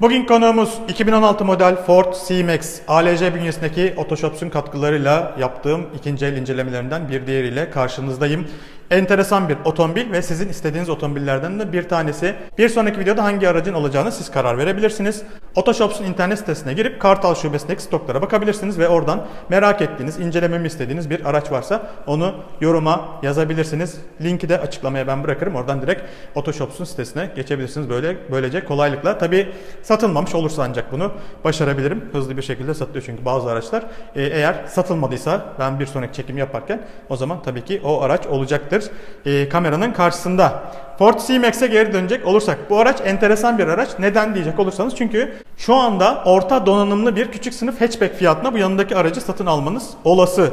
Bugün konuğumuz 2016 model Ford C-Max ALC bünyesindeki Otoshops'un katkılarıyla yaptığım ikinci el incelemelerinden bir diğeriyle karşınızdayım. Enteresan bir otomobil ve sizin istediğiniz otomobillerden de bir tanesi. Bir sonraki videoda hangi aracın olacağını siz karar verebilirsiniz. Otoshops'un internet sitesine girip Kartal şubesindeki stoklara bakabilirsiniz ve oradan merak ettiğiniz, incelememi istediğiniz bir araç varsa onu yoruma yazabilirsiniz. Linki de açıklamaya ben bırakırım. Oradan direkt Otoshops'un sitesine geçebilirsiniz. Böyle böylece kolaylıkla. Tabii satılmamış olursa ancak bunu başarabilirim. Hızlı bir şekilde satılıyor çünkü bazı araçlar. Ee, eğer satılmadıysa ben bir sonraki çekim yaparken o zaman tabii ki o araç olacaktır. Ee, kameranın karşısında. Ford C-Max'e geri dönecek olursak bu araç enteresan bir araç. Neden diyecek olursanız çünkü şu anda orta donanımlı bir küçük sınıf hatchback fiyatına bu yanındaki aracı satın almanız olası.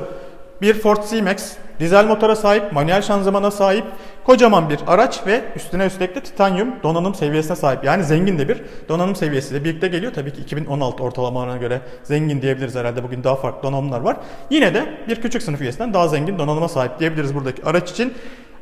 Bir Ford C-Max dizel motora sahip, manuel şanzımana sahip, kocaman bir araç ve üstüne üstelik de titanyum donanım seviyesine sahip. Yani zengin de bir donanım seviyesiyle birlikte geliyor. Tabii ki 2016 ortalamalarına göre zengin diyebiliriz herhalde. Bugün daha farklı donanımlar var. Yine de bir küçük sınıf üyesinden daha zengin donanıma sahip diyebiliriz buradaki araç için.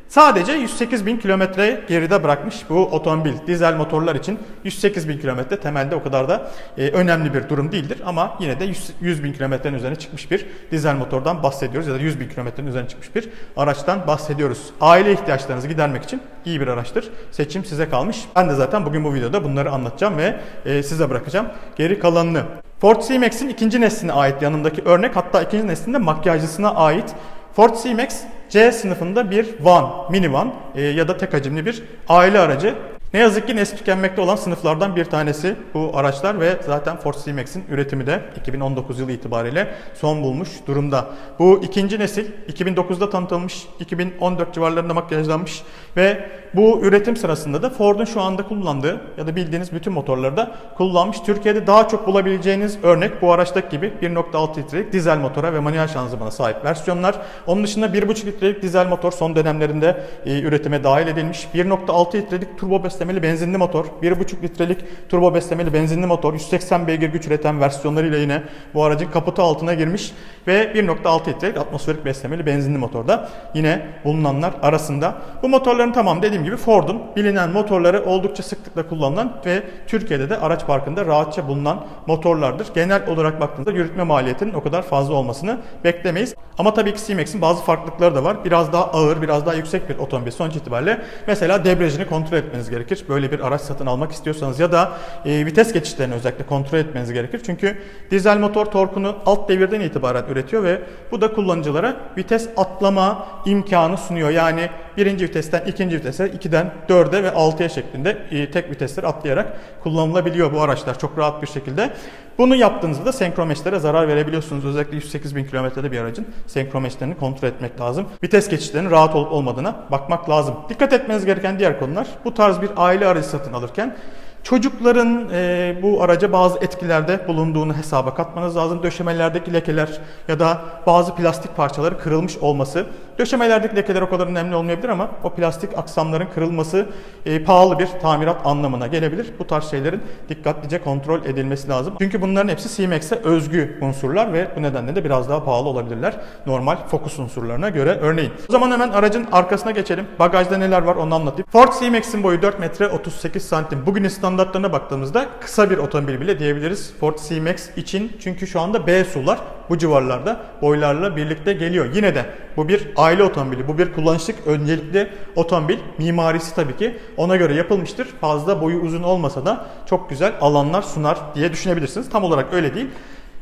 Sadece 108 bin kilometre geride bırakmış bu otomobil. Dizel motorlar için 108 bin kilometre temelde o kadar da e, önemli bir durum değildir. Ama yine de 100, 100 bin kilometrenin üzerine çıkmış bir dizel motordan bahsediyoruz. Ya da 100 bin kilometrenin üzerine çıkmış bir araçtan bahsediyoruz. Aile ihtiyaçlarınızı gidermek için iyi bir araçtır. Seçim size kalmış. Ben de zaten bugün bu videoda bunları anlatacağım ve e, size bırakacağım geri kalanını. Ford C-Max'in ikinci nesline ait yanındaki örnek hatta ikinci neslinde makyajcısına ait Ford C-Max C sınıfında bir van, minivan e, ya da tek hacimli bir aile aracı. Ne yazık ki nesli tükenmekte olan sınıflardan bir tanesi bu araçlar ve zaten Ford C-Max'in üretimi de 2019 yılı itibariyle son bulmuş durumda. Bu ikinci nesil 2009'da tanıtılmış, 2014 civarlarında makyajlanmış ve bu üretim sırasında da Ford'un şu anda kullandığı ya da bildiğiniz bütün motorlarda kullanmış. Türkiye'de daha çok bulabileceğiniz örnek bu araçtaki gibi 1.6 litrelik dizel motora ve manuel şanzımana sahip versiyonlar. Onun dışında 1.5 litrelik dizel motor son dönemlerinde e, üretime dahil edilmiş. 1.6 litrelik turbo beslemeli benzinli motor, 1.5 litrelik turbo beslemeli benzinli motor, 180 beygir güç üreten versiyonlarıyla yine bu aracın kaputu altına girmiş ve 1.6 litrelik atmosferik beslemeli benzinli motorda yine bulunanlar arasında. Bu motorların tamam dediğim gibi Ford'un bilinen motorları oldukça sıklıkla kullanılan ve Türkiye'de de araç parkında rahatça bulunan motorlardır. Genel olarak baktığınızda yürütme maliyetinin o kadar fazla olmasını beklemeyiz. Ama tabii ki C-Max'in bazı farklılıkları da var. Biraz daha ağır, biraz daha yüksek bir otomobil sonuç itibariyle. Mesela debriyajını kontrol etmeniz gerekir. Böyle bir araç satın almak istiyorsanız ya da e, vites geçişlerini özellikle kontrol etmeniz gerekir. Çünkü dizel motor torkunu alt devirden itibaren üretiyor ve bu da kullanıcılara vites atlama imkanı sunuyor. Yani birinci vitesten ikinci vitese, 2'den 4'e ve 6'ya şeklinde e, tek vitesler atlayarak kullanılabiliyor bu araçlar çok rahat bir şekilde. Bunu yaptığınızda da senkromeşlere zarar verebiliyorsunuz. Özellikle 108 bin kilometrede bir aracın senkromeşlerini kontrol etmek lazım. Vites geçişlerinin rahat olup olmadığına bakmak lazım. Dikkat etmeniz gereken diğer konular bu tarz bir aile aracı satın alırken Çocukların e, bu araca bazı etkilerde bulunduğunu hesaba katmanız lazım. Döşemelerdeki lekeler ya da bazı plastik parçaları kırılmış olması. Döşemelerdeki lekeler o kadar önemli olmayabilir ama o plastik aksamların kırılması e, pahalı bir tamirat anlamına gelebilir. Bu tarz şeylerin dikkatlice kontrol edilmesi lazım. Çünkü bunların hepsi C-Max'e özgü unsurlar ve bu nedenle de biraz daha pahalı olabilirler. Normal Focus unsurlarına göre örneğin. O zaman hemen aracın arkasına geçelim. Bagajda neler var onu anlatayım. Ford C-Max'in boyu 4 metre 38 santim. Bugün standartlarına baktığımızda kısa bir otomobil bile diyebiliriz Ford C-Max için. Çünkü şu anda B sular bu civarlarda boylarla birlikte geliyor. Yine de bu bir aile otomobili, bu bir kullanışlık öncelikli otomobil. Mimarisi tabii ki ona göre yapılmıştır. Fazla boyu uzun olmasa da çok güzel alanlar sunar diye düşünebilirsiniz. Tam olarak öyle değil.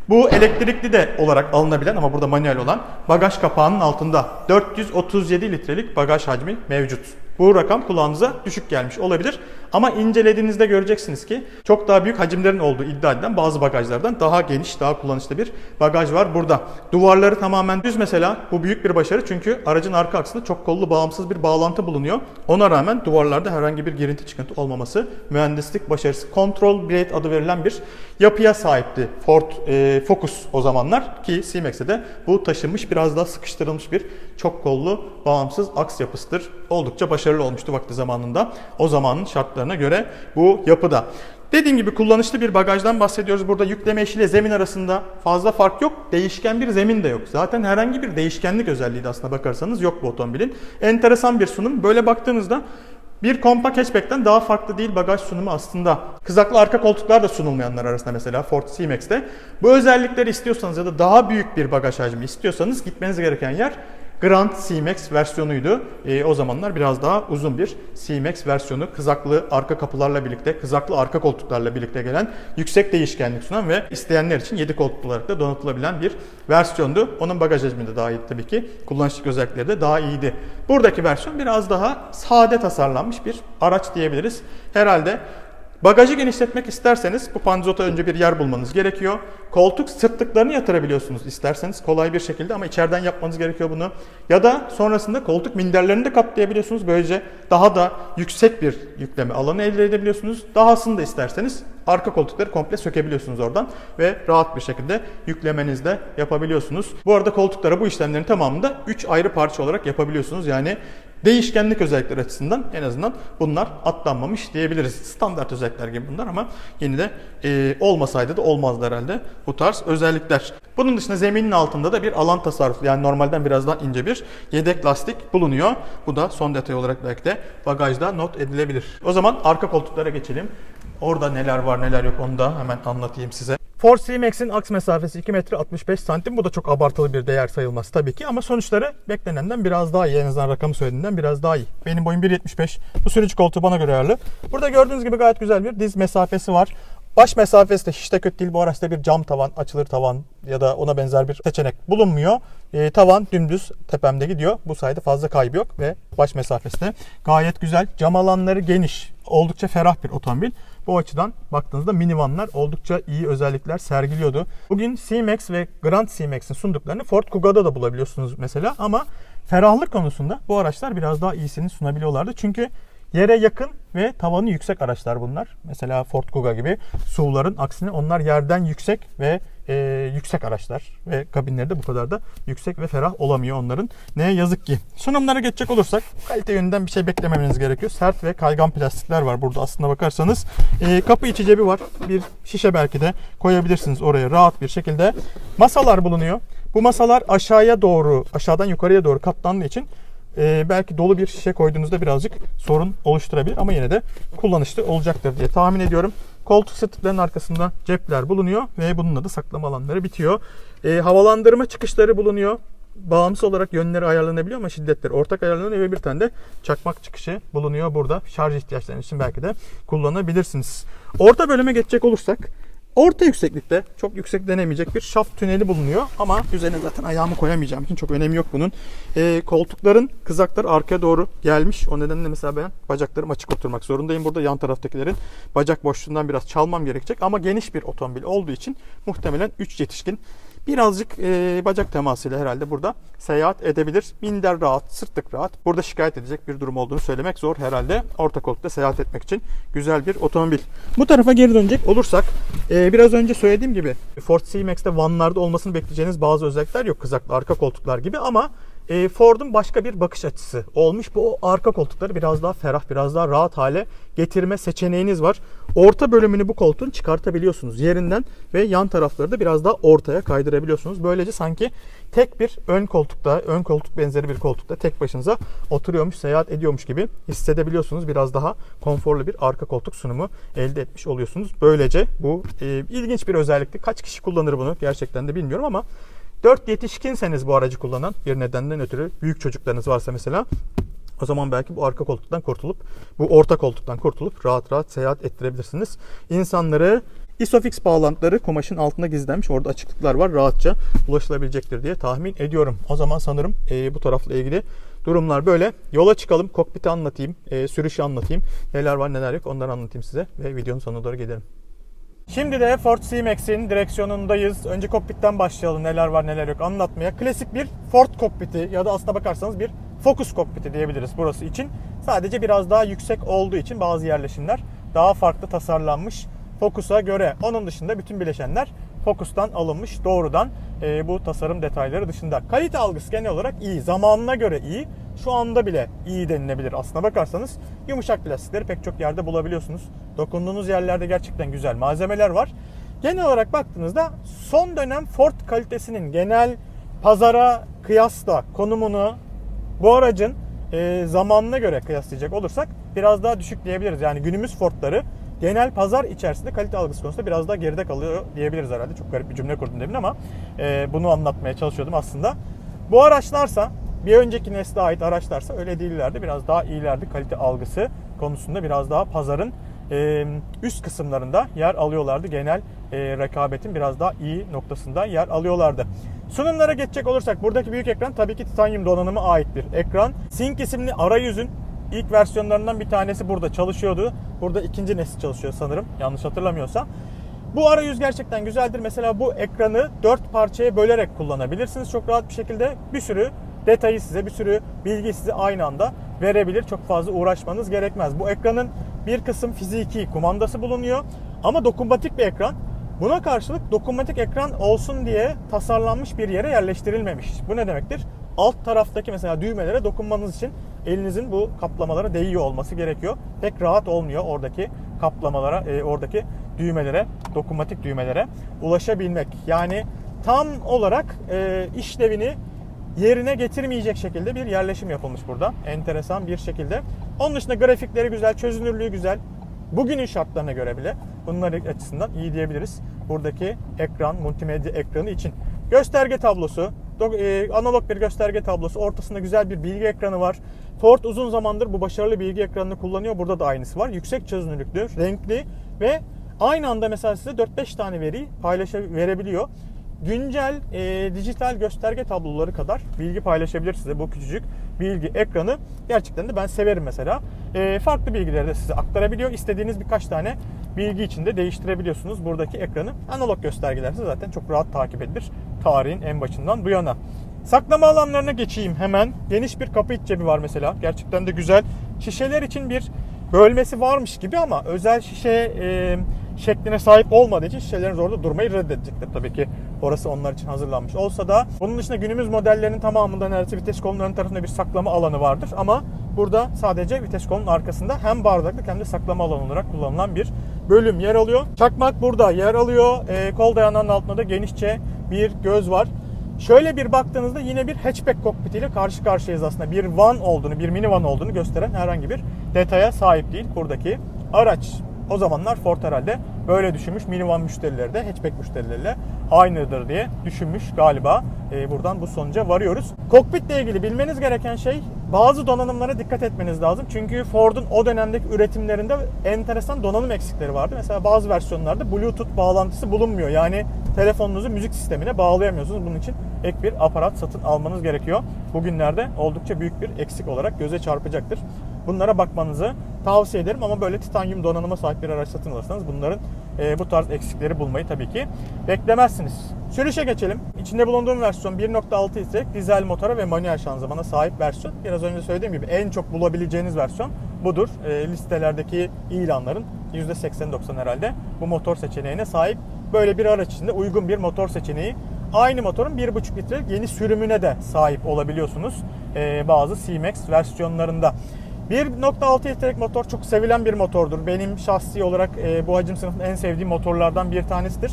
Bu elektrikli de olarak alınabilen ama burada manuel olan bagaj kapağının altında 437 litrelik bagaj hacmi mevcut. Bu rakam kulağınıza düşük gelmiş olabilir. Ama incelediğinizde göreceksiniz ki çok daha büyük hacimlerin olduğu iddia edilen bazı bagajlardan daha geniş, daha kullanışlı bir bagaj var burada. Duvarları tamamen düz mesela. Bu büyük bir başarı çünkü aracın arka aksında çok kollu bağımsız bir bağlantı bulunuyor. Ona rağmen duvarlarda herhangi bir girinti çıkıntı olmaması mühendislik başarısı. Control Blade adı verilen bir yapıya sahipti Ford e, Focus o zamanlar ki C-Max'e de bu taşınmış biraz daha sıkıştırılmış bir çok kollu bağımsız aks yapısıdır. Oldukça başarılı olmuştu vakti zamanında. O zamanın şartlarına göre bu yapıda. Dediğim gibi kullanışlı bir bagajdan bahsediyoruz. Burada yükleme eşiyle zemin arasında fazla fark yok. Değişken bir zemin de yok. Zaten herhangi bir değişkenlik özelliği de aslına bakarsanız yok bu otomobilin. Enteresan bir sunum. Böyle baktığınızda Bir kompakt hatchback'ten daha farklı değil bagaj sunumu aslında. Kızaklı arka koltuklar da sunulmayanlar arasında mesela Ford C-Max'te. Bu özellikleri istiyorsanız ya da daha büyük bir bagaj hacmi istiyorsanız gitmeniz gereken yer Grand C-Max versiyonuydu. E, o zamanlar biraz daha uzun bir C-Max versiyonu. Kızaklı arka kapılarla birlikte, kızaklı arka koltuklarla birlikte gelen yüksek değişkenlik sunan ve isteyenler için 7 koltuklu olarak da donatılabilen bir versiyondu. Onun bagaj hacmi de daha iyi tabii ki. Kullanışlık özellikleri de daha iyiydi. Buradaki versiyon biraz daha sade tasarlanmış bir araç diyebiliriz. Herhalde Bagajı genişletmek isterseniz bu panzota önce bir yer bulmanız gerekiyor. Koltuk sırtlıklarını yatırabiliyorsunuz isterseniz kolay bir şekilde ama içeriden yapmanız gerekiyor bunu. Ya da sonrasında koltuk minderlerini de kaplayabiliyorsunuz. Böylece daha da yüksek bir yükleme alanı elde edebiliyorsunuz. Dahasını da isterseniz arka koltukları komple sökebiliyorsunuz oradan ve rahat bir şekilde yüklemenizi de yapabiliyorsunuz. Bu arada koltuklara bu işlemlerin tamamını da 3 ayrı parça olarak yapabiliyorsunuz. Yani Değişkenlik özellikleri açısından en azından bunlar atlanmamış diyebiliriz. Standart özellikler gibi bunlar ama yine de e, olmasaydı da olmazdı herhalde bu tarz özellikler. Bunun dışında zeminin altında da bir alan tasarrufu yani normalden biraz daha ince bir yedek lastik bulunuyor. Bu da son detay olarak belki de bagajda not edilebilir. O zaman arka koltuklara geçelim. Orada neler var neler yok onu da hemen anlatayım size. Ford C-Max'in aks mesafesi 2 metre 65 santim. Bu da çok abartılı bir değer sayılmaz tabii ki ama sonuçları beklenenden biraz daha iyi. En azından rakamı söylediğinden biraz daha iyi. Benim boyum 1.75. Bu sürücü koltuğu bana göre ayarlı. Burada gördüğünüz gibi gayet güzel bir diz mesafesi var. Baş mesafesi de hiç de kötü değil. Bu araçta bir cam tavan, açılır tavan ya da ona benzer bir seçenek bulunmuyor. E, tavan dümdüz tepemde gidiyor. Bu sayede fazla kaybı yok ve baş mesafesi de gayet güzel. Cam alanları geniş. Oldukça ferah bir otomobil. Bu açıdan baktığınızda minivanlar oldukça iyi özellikler sergiliyordu. Bugün C-Max ve Grand C-Max'in sunduklarını Ford Kuga'da da bulabiliyorsunuz mesela ama ferahlık konusunda bu araçlar biraz daha iyisini sunabiliyorlardı. Çünkü Yere yakın ve tavanı yüksek araçlar bunlar. Mesela Ford Kuga gibi SUV'ların aksine onlar yerden yüksek ve e, yüksek araçlar. Ve kabinleri de bu kadar da yüksek ve ferah olamıyor onların. Ne yazık ki. Sunumlara geçecek olursak kalite yönünden bir şey beklememeniz gerekiyor. Sert ve kaygan plastikler var burada aslında bakarsanız. E, kapı içi cebi var. Bir şişe belki de koyabilirsiniz oraya rahat bir şekilde. Masalar bulunuyor. Bu masalar aşağıya doğru, aşağıdan yukarıya doğru katlandığı için e, belki dolu bir şişe koyduğunuzda birazcık sorun oluşturabilir ama yine de kullanışlı olacaktır diye tahmin ediyorum. Koltuk sırtlıklarının arkasında cepler bulunuyor ve bununla da saklama alanları bitiyor. E, havalandırma çıkışları bulunuyor. Bağımsız olarak yönleri ayarlanabiliyor ama şiddetleri ortak ayarlanıyor ve bir tane de çakmak çıkışı bulunuyor burada. Şarj ihtiyaçlarınız için belki de kullanabilirsiniz. Orta bölüme geçecek olursak Orta yükseklikte çok yüksek denemeyecek bir şaft tüneli bulunuyor ama üzerine zaten ayağımı koyamayacağım için çok önemi yok bunun. E, koltukların kızakları arkaya doğru gelmiş. O nedenle mesela ben bacaklarım açık oturmak zorundayım. Burada yan taraftakilerin bacak boşluğundan biraz çalmam gerekecek ama geniş bir otomobil olduğu için muhtemelen 3 yetişkin birazcık e, bacak temasıyla herhalde burada seyahat edebilir. Minder rahat, sırtlık rahat. Burada şikayet edecek bir durum olduğunu söylemek zor herhalde. Orta koltukta seyahat etmek için güzel bir otomobil. Bu tarafa geri dönecek olursak e, biraz önce söylediğim gibi Ford C-Max'te vanlarda olmasını bekleyeceğiniz bazı özellikler yok. Kızaklı arka koltuklar gibi ama e, Ford'un başka bir bakış açısı olmuş. Bu arka koltukları biraz daha ferah, biraz daha rahat hale getirme seçeneğiniz var. Orta bölümünü bu koltuğun çıkartabiliyorsunuz yerinden ve yan tarafları da biraz daha ortaya kaydırabiliyorsunuz. Böylece sanki tek bir ön koltukta, ön koltuk benzeri bir koltukta tek başınıza oturuyormuş, seyahat ediyormuş gibi hissedebiliyorsunuz. Biraz daha konforlu bir arka koltuk sunumu elde etmiş oluyorsunuz. Böylece bu e, ilginç bir özellikti. Kaç kişi kullanır bunu gerçekten de bilmiyorum ama 4 yetişkinseniz bu aracı kullanan bir nedenden ötürü büyük çocuklarınız varsa mesela o zaman belki bu arka koltuktan kurtulup bu orta koltuktan kurtulup rahat rahat seyahat ettirebilirsiniz. İnsanları Isofix bağlantıları kumaşın altında gizlenmiş. Orada açıklıklar var. Rahatça ulaşılabilecektir diye tahmin ediyorum. O zaman sanırım e, bu tarafla ilgili durumlar böyle. Yola çıkalım. Kokpiti anlatayım. E, sürüşü anlatayım. Neler var neler yok onları anlatayım size. Ve videonun sonuna doğru gelelim. Şimdi de Ford C-Max'in direksiyonundayız. Önce kokpitten başlayalım neler var neler yok anlatmaya. Klasik bir Ford kokpiti ya da aslına bakarsanız bir Focus kokpiti diyebiliriz burası için. Sadece biraz daha yüksek olduğu için bazı yerleşimler daha farklı tasarlanmış Focus'a göre. Onun dışında bütün bileşenler Focus'tan alınmış doğrudan e, bu tasarım detayları dışında. Kalite algısı genel olarak iyi. Zamanına göre iyi. Şu anda bile iyi denilebilir aslına bakarsanız. Yumuşak plastikleri pek çok yerde bulabiliyorsunuz. Dokunduğunuz yerlerde gerçekten güzel malzemeler var. Genel olarak baktığınızda son dönem Ford kalitesinin genel pazara kıyasla konumunu bu aracın e, zamanına göre kıyaslayacak olursak biraz daha düşük diyebiliriz. Yani günümüz Ford'ları genel pazar içerisinde kalite algısı konusunda biraz daha geride kalıyor diyebiliriz herhalde. Çok garip bir cümle kurdum demin ama e, bunu anlatmaya çalışıyordum aslında. Bu araçlarsa bir önceki nesle ait araçlarsa öyle değillerdi. Biraz daha iyilerdi kalite algısı konusunda biraz daha pazarın üst kısımlarında yer alıyorlardı. Genel rekabetin biraz daha iyi noktasında yer alıyorlardı. Sunumlara geçecek olursak buradaki büyük ekran tabii ki titanyum donanıma ait bir ekran. Sync isimli arayüzün ilk versiyonlarından bir tanesi burada çalışıyordu. Burada ikinci nesil çalışıyor sanırım yanlış hatırlamıyorsam. Bu arayüz gerçekten güzeldir. Mesela bu ekranı dört parçaya bölerek kullanabilirsiniz. Çok rahat bir şekilde bir sürü detayı size, bir sürü bilgi size aynı anda verebilir. Çok fazla uğraşmanız gerekmez. Bu ekranın bir kısım fiziki kumandası bulunuyor. Ama dokunmatik bir ekran. Buna karşılık dokunmatik ekran olsun diye tasarlanmış bir yere yerleştirilmemiş. Bu ne demektir? Alt taraftaki mesela düğmelere dokunmanız için elinizin bu kaplamalara değiyor olması gerekiyor. Pek rahat olmuyor oradaki kaplamalara, e, oradaki düğmelere, dokunmatik düğmelere ulaşabilmek. Yani tam olarak e, işlevini yerine getirmeyecek şekilde bir yerleşim yapılmış burada. Enteresan bir şekilde. Onun dışında grafikleri güzel, çözünürlüğü güzel. Bugünün şartlarına göre bile bunlar açısından iyi diyebiliriz. Buradaki ekran, multimedya ekranı için. Gösterge tablosu, e, analog bir gösterge tablosu. Ortasında güzel bir bilgi ekranı var. Ford uzun zamandır bu başarılı bilgi ekranını kullanıyor. Burada da aynısı var. Yüksek çözünürlüklü, renkli ve aynı anda mesela size 4-5 tane veri paylaşa verebiliyor güncel e, dijital gösterge tabloları kadar bilgi paylaşabilir size bu küçücük bilgi ekranı. Gerçekten de ben severim mesela. E, farklı bilgileri de size aktarabiliyor. İstediğiniz birkaç tane bilgi içinde değiştirebiliyorsunuz buradaki ekranı. Analog göstergeler ise zaten çok rahat takip edilir. Tarihin en başından bu yana. Saklama alanlarına geçeyim hemen. Geniş bir kapı iç cebi var mesela. Gerçekten de güzel. Şişeler için bir bölmesi varmış gibi ama özel şişe e, şekline sahip olmadığı için şişelerin orada durmayı reddedecektir tabii ki. Orası onlar için hazırlanmış olsa da. Bunun dışında günümüz modellerinin tamamında neredeyse vites kolunun ön tarafında bir saklama alanı vardır. Ama burada sadece vites kolunun arkasında hem bardaklık hem de saklama alanı olarak kullanılan bir bölüm yer alıyor. Çakmak burada yer alıyor. E, kol dayanağının altında da genişçe bir göz var. Şöyle bir baktığınızda yine bir hatchback kokpiti ile karşı karşıyayız aslında. Bir van olduğunu, bir minivan olduğunu gösteren herhangi bir detaya sahip değil buradaki araç. O zamanlar Ford herhalde böyle düşünmüş. Minivan müşterileri de hatchback müşterileriyle aynıdır diye düşünmüş galiba. Ee, buradan bu sonuca varıyoruz. Kokpitle ilgili bilmeniz gereken şey bazı donanımlara dikkat etmeniz lazım. Çünkü Ford'un o dönemdeki üretimlerinde enteresan donanım eksikleri vardı. Mesela bazı versiyonlarda Bluetooth bağlantısı bulunmuyor. Yani telefonunuzu müzik sistemine bağlayamıyorsunuz. Bunun için ek bir aparat satın almanız gerekiyor. Bugünlerde oldukça büyük bir eksik olarak göze çarpacaktır. Bunlara bakmanızı tavsiye ederim ama böyle titanyum donanıma sahip bir araç satın alırsanız bunların e, bu tarz eksikleri bulmayı tabii ki beklemezsiniz. Sürüşe geçelim. İçinde bulunduğum versiyon 1.6 litrelik dizel motora ve manuel şanzımana sahip versiyon. Biraz önce söylediğim gibi en çok bulabileceğiniz versiyon budur. E, listelerdeki ilanların %80-90 herhalde bu motor seçeneğine sahip. Böyle bir araç içinde uygun bir motor seçeneği Aynı motorun 1.5 litrelik yeni sürümüne de sahip olabiliyorsunuz e, bazı C-Max versiyonlarında. 1.6 litrelik motor çok sevilen bir motordur. Benim şahsi olarak e, bu hacim sınıfının en sevdiğim motorlardan bir tanesidir.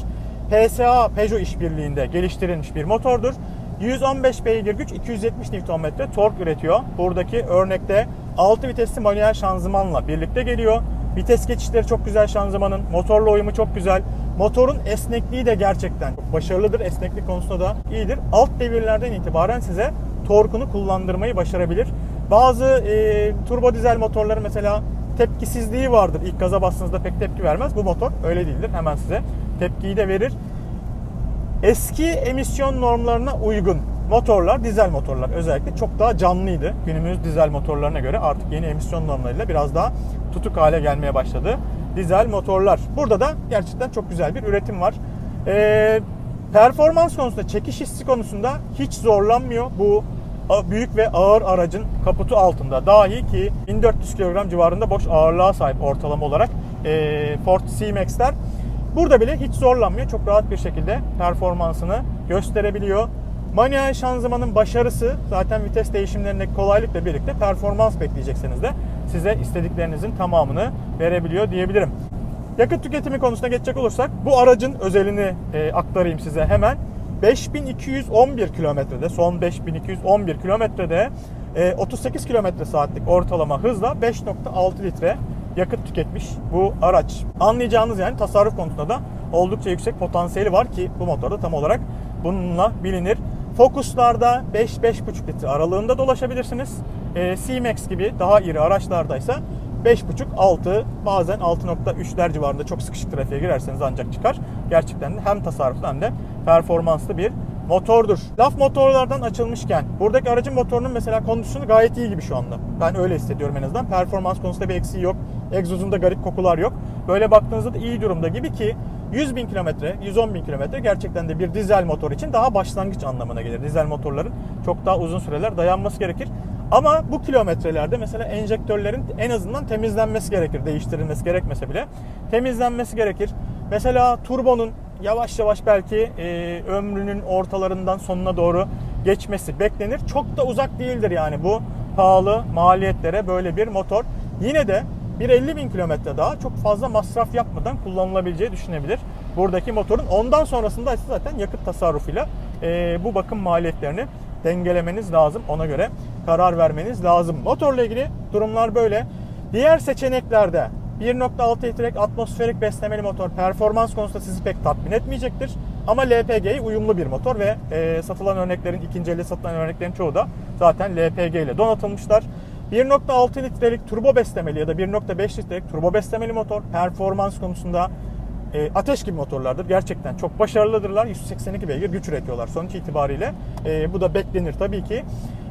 PSA Peugeot işbirliğinde geliştirilmiş bir motordur. 115 beygir güç 270 Nm tork üretiyor. Buradaki örnekte 6 vitesli manuel şanzımanla birlikte geliyor. Vites geçişleri çok güzel şanzımanın. Motorla uyumu çok güzel. Motorun esnekliği de gerçekten başarılıdır. Esneklik konusunda da iyidir. Alt devirlerden itibaren size torkunu kullandırmayı başarabilir. Bazı e, turbo dizel motorları mesela tepkisizliği vardır. İlk gaza bastığınızda pek tepki vermez. Bu motor öyle değildir. Hemen size tepkiyi de verir. Eski emisyon normlarına uygun motorlar, dizel motorlar özellikle çok daha canlıydı. Günümüz dizel motorlarına göre artık yeni emisyon normlarıyla biraz daha tutuk hale gelmeye başladı. Dizel motorlar. Burada da gerçekten çok güzel bir üretim var. Ee, performans konusunda, çekiş hissi konusunda hiç zorlanmıyor bu büyük ve ağır aracın kaputu altında. Dahi ki 1400 kilogram civarında boş ağırlığa sahip ortalama olarak ee, Ford C-Max'ler Burada bile hiç zorlanmıyor. Çok rahat bir şekilde performansını gösterebiliyor. Manuel şanzımanın başarısı zaten vites değişimlerindeki kolaylıkla birlikte performans bekleyecekseniz de size istediklerinizin tamamını verebiliyor diyebilirim. Yakıt tüketimi konusuna geçecek olursak bu aracın özelini e, aktarayım size hemen. 5211 kilometrede son 5211 kilometrede e, 38 km saatlik ortalama hızla 5.6 litre yakıt tüketmiş bu araç. Anlayacağınız yani tasarruf konusunda da oldukça yüksek potansiyeli var ki bu motorda tam olarak bununla bilinir. Focus'larda 5-5.5 litre aralığında dolaşabilirsiniz. E, C-Max gibi daha iri araçlardaysa 5.5-6 bazen 6.3'ler civarında çok sıkışık trafiğe girerseniz ancak çıkar. Gerçekten de hem tasarruflu hem de performanslı bir motordur. Laf motorlardan açılmışken buradaki aracın motorunun mesela kondisyonu gayet iyi gibi şu anda. Ben öyle hissediyorum en azından. Performans konusunda bir eksiği yok. Egzozunda garip kokular yok. Böyle baktığınızda da iyi durumda gibi ki 100 bin kilometre, 110 bin kilometre gerçekten de bir dizel motor için daha başlangıç anlamına gelir. Dizel motorların çok daha uzun süreler dayanması gerekir. Ama bu kilometrelerde mesela enjektörlerin en azından temizlenmesi gerekir. Değiştirilmesi gerekmese bile temizlenmesi gerekir. Mesela turbonun yavaş yavaş belki e, ömrünün ortalarından sonuna doğru geçmesi beklenir. Çok da uzak değildir yani bu pahalı maliyetlere böyle bir motor. Yine de bir 50 bin kilometre daha çok fazla masraf yapmadan kullanılabileceği düşünebilir. Buradaki motorun ondan sonrasında ise zaten yakıt tasarrufuyla e, bu bakım maliyetlerini dengelemeniz lazım. Ona göre karar vermeniz lazım. Motorla ilgili durumlar böyle. Diğer seçeneklerde 1.6 litrelik atmosferik beslemeli motor performans konusunda sizi pek tatmin etmeyecektir. Ama LPG'ye uyumlu bir motor ve e, satılan örneklerin, ikinci elde satılan örneklerin çoğu da zaten LPG ile donatılmışlar. 1.6 litrelik turbo beslemeli ya da 1.5 litrelik turbo beslemeli motor performans konusunda e, ateş gibi motorlardır. Gerçekten çok başarılıdırlar. 182 beygir güç üretiyorlar sonuç itibariyle. E, bu da beklenir tabii ki.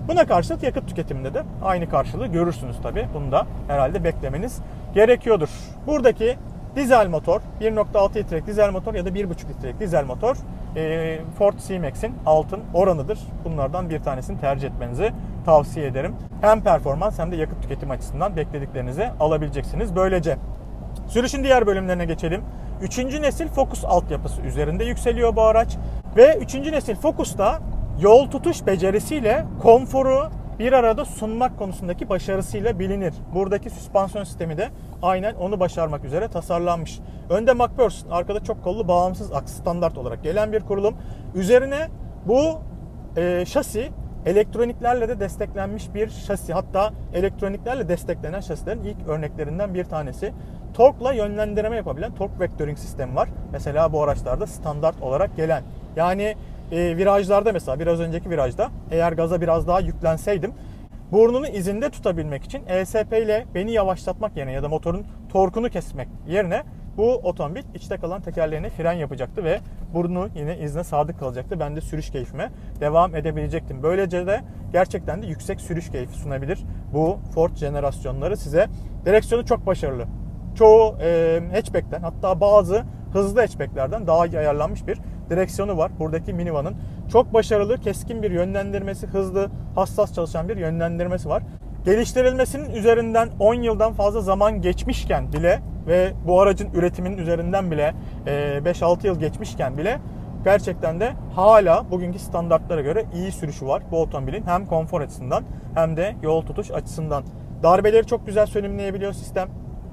Buna karşılık yakıt tüketiminde de aynı karşılığı görürsünüz tabii. Bunu da herhalde beklemeniz gerekiyordur. Buradaki dizel motor, 1.6 litrelik dizel motor ya da 1.5 litrelik dizel motor e, Ford C-Max'in altın oranıdır. Bunlardan bir tanesini tercih etmenizi tavsiye ederim. Hem performans hem de yakıt tüketim açısından beklediklerinizi alabileceksiniz. Böylece Sürüşün diğer bölümlerine geçelim. Üçüncü nesil Focus altyapısı üzerinde yükseliyor bu araç. Ve üçüncü nesil Focus'ta yol tutuş becerisiyle konforu bir arada sunmak konusundaki başarısıyla bilinir. Buradaki süspansiyon sistemi de aynen onu başarmak üzere tasarlanmış. Önde McPherson, arkada çok kollu bağımsız aks standart olarak gelen bir kurulum. Üzerine bu e, şasi elektroniklerle de desteklenmiş bir şasi. Hatta elektroniklerle desteklenen şasilerin ilk örneklerinden bir tanesi. Tork'la yönlendirme yapabilen tork vectoring sistemi var. Mesela bu araçlarda standart olarak gelen. Yani e, virajlarda mesela biraz önceki virajda eğer gaza biraz daha yüklenseydim burnunu izinde tutabilmek için ESP ile beni yavaşlatmak yerine ya da motorun torkunu kesmek yerine bu otomobil içte kalan tekerleğine fren yapacaktı ve burnu yine izne sadık kalacaktı. Ben de sürüş keyfime devam edebilecektim. Böylece de gerçekten de yüksek sürüş keyfi sunabilir bu Ford jenerasyonları size. Direksiyonu çok başarılı. Çoğu e, hatchback'ten hatta bazı hızlı hatchback'lerden daha iyi ayarlanmış bir direksiyonu var. Buradaki minivanın çok başarılı, keskin bir yönlendirmesi, hızlı, hassas çalışan bir yönlendirmesi var. Geliştirilmesinin üzerinden 10 yıldan fazla zaman geçmişken bile ve bu aracın üretiminin üzerinden bile e, 5-6 yıl geçmişken bile gerçekten de hala bugünkü standartlara göre iyi sürüşü var bu otomobilin hem konfor açısından hem de yol tutuş açısından. Darbeleri çok güzel sönümleyebiliyor sistem.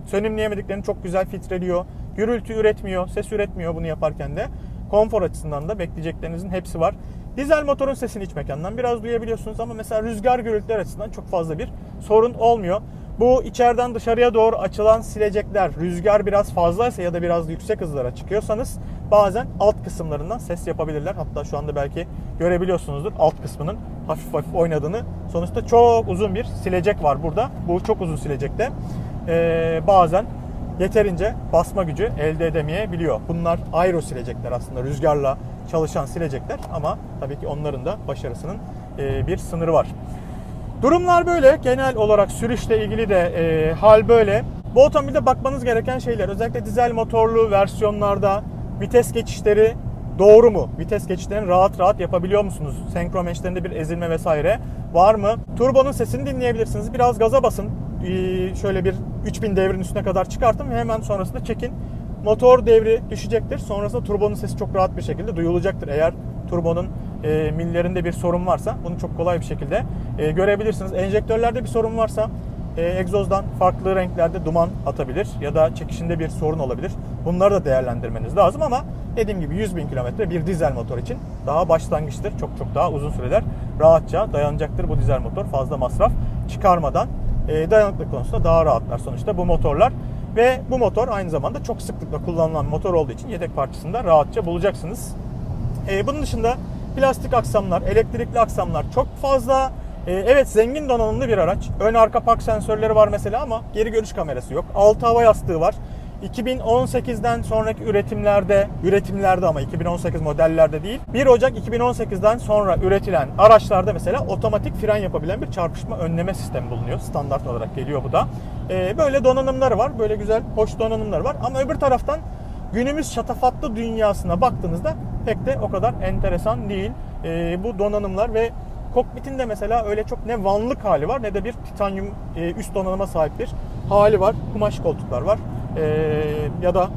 Sönümleyemediklerini çok güzel filtreliyor. Gürültü üretmiyor, ses üretmiyor bunu yaparken de. Konfor açısından da bekleyeceklerinizin hepsi var. Dizel motorun sesini iç mekandan biraz duyabiliyorsunuz ama mesela rüzgar gürültüler açısından çok fazla bir sorun olmuyor. Bu içeriden dışarıya doğru açılan silecekler rüzgar biraz fazlaysa ya da biraz yüksek hızlara çıkıyorsanız bazen alt kısımlarından ses yapabilirler. Hatta şu anda belki görebiliyorsunuzdur alt kısmının hafif hafif oynadığını. Sonuçta çok uzun bir silecek var burada. Bu çok uzun silecekte ee, bazen yeterince basma gücü elde edemeyebiliyor. Bunlar aero silecekler aslında rüzgarla çalışan silecekler ama tabii ki onların da başarısının e, bir sınırı var. Durumlar böyle. Genel olarak sürüşle ilgili de e, hal böyle. Bu otomobilde bakmanız gereken şeyler özellikle dizel motorlu versiyonlarda vites geçişleri doğru mu? Vites geçişlerini rahat rahat yapabiliyor musunuz? Senkromeşlerinde bir ezilme vesaire var mı? Turbonun sesini dinleyebilirsiniz. Biraz gaza basın. Ee, şöyle bir 3000 devrin üstüne kadar çıkartın ve hemen sonrasında çekin. Motor devri düşecektir. Sonrasında turbonun sesi çok rahat bir şekilde duyulacaktır. Eğer turbonun e, millerinde bir sorun varsa bunu çok kolay bir şekilde e, görebilirsiniz. Enjektörlerde bir sorun varsa e, egzozdan farklı renklerde duman atabilir ya da çekişinde bir sorun olabilir. Bunları da değerlendirmeniz lazım ama dediğim gibi 100 bin kilometre bir dizel motor için daha başlangıçtır. Çok çok daha uzun süreler rahatça dayanacaktır bu dizel motor fazla masraf çıkarmadan e, dayanıklık konusunda daha rahatlar sonuçta bu motorlar. Ve bu motor aynı zamanda çok sıklıkla kullanılan motor olduğu için yedek parçasını da rahatça bulacaksınız. E, bunun dışında plastik aksamlar, elektrikli aksamlar çok fazla. E, evet zengin donanımlı bir araç. Ön arka park sensörleri var mesela ama geri görüş kamerası yok. Altı hava yastığı var. 2018'den sonraki üretimlerde, üretimlerde ama 2018 modellerde değil. 1 Ocak 2018'den sonra üretilen araçlarda mesela otomatik fren yapabilen bir çarpışma önleme sistemi bulunuyor. Standart olarak geliyor bu da. E, böyle donanımları var. Böyle güzel, hoş donanımları var. Ama öbür taraftan günümüz şatafatlı dünyasına baktığınızda pek de o kadar enteresan değil. Ee, bu donanımlar ve kokpitin de mesela öyle çok ne vanlık hali var ne de bir titanyum e, üst donanıma sahip bir hali var. Kumaş koltuklar var. Ee, ya da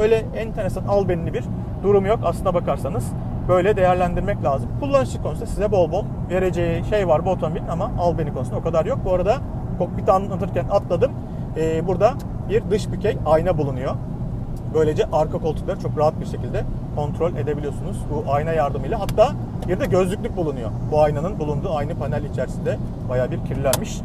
öyle enteresan albenili bir durum yok aslına bakarsanız. Böyle değerlendirmek lazım. Kullanışlı konusunda size bol bol vereceği şey var bu otomobilin ama albeni konusunda o kadar yok. Bu arada kokpiti anlatırken atladım. Ee, burada bir dış bükey ayna bulunuyor. Böylece arka koltukları çok rahat bir şekilde kontrol edebiliyorsunuz bu ayna yardımıyla. Hatta bir de gözlüklük bulunuyor. Bu aynanın bulunduğu aynı panel içerisinde bayağı bir kirlenmiş.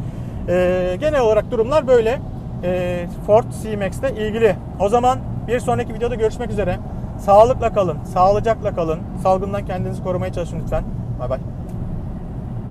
Ee, genel olarak durumlar böyle. Ee, Ford C-Max'te ilgili. O zaman bir sonraki videoda görüşmek üzere. Sağlıkla kalın, sağlıcakla kalın. Salgından kendinizi korumaya çalışın lütfen. Bay bay.